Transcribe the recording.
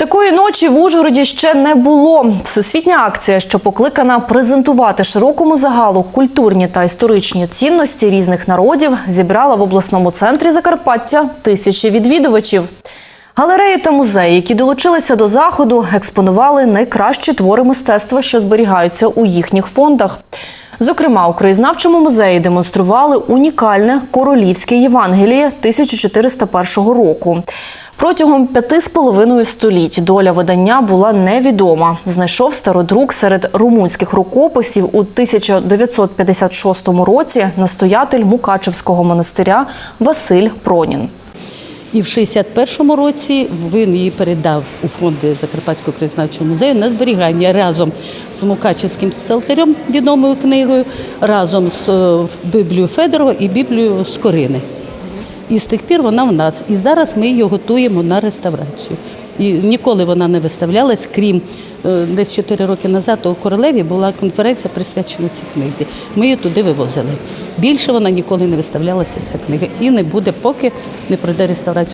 Такої ночі в Ужгороді ще не було. Всесвітня акція, що покликана презентувати широкому загалу культурні та історичні цінності різних народів, зібрала в обласному центрі Закарпаття тисячі відвідувачів. Галереї та музеї, які долучилися до заходу, експонували найкращі твори мистецтва, що зберігаються у їхніх фондах. Зокрема, у краєзнавчому музеї демонстрували унікальне королівське Євангеліє 1401 року. Протягом п'яти з половиною століть доля видання була невідома. Знайшов стародрук серед румунських рукописів у 1956 році настоятель Мукачевського монастиря Василь Пронін. І в 61-му році він її передав у фонди Закарпатського краєзнавчого музею на зберігання разом з Мукачевським псалтарем, відомою книгою, разом з е, Біблією Федорова і Біблією Скорини. І з тих пір вона в нас. І зараз ми її готуємо на реставрацію. І ніколи вона не виставлялась, крім е, десь 4 роки назад у королеві була конференція присвячена цій книзі. Ми її туди вивозили. Більше вона ніколи не виставлялася, ця книга, і не буде, поки не пройде реставрацію.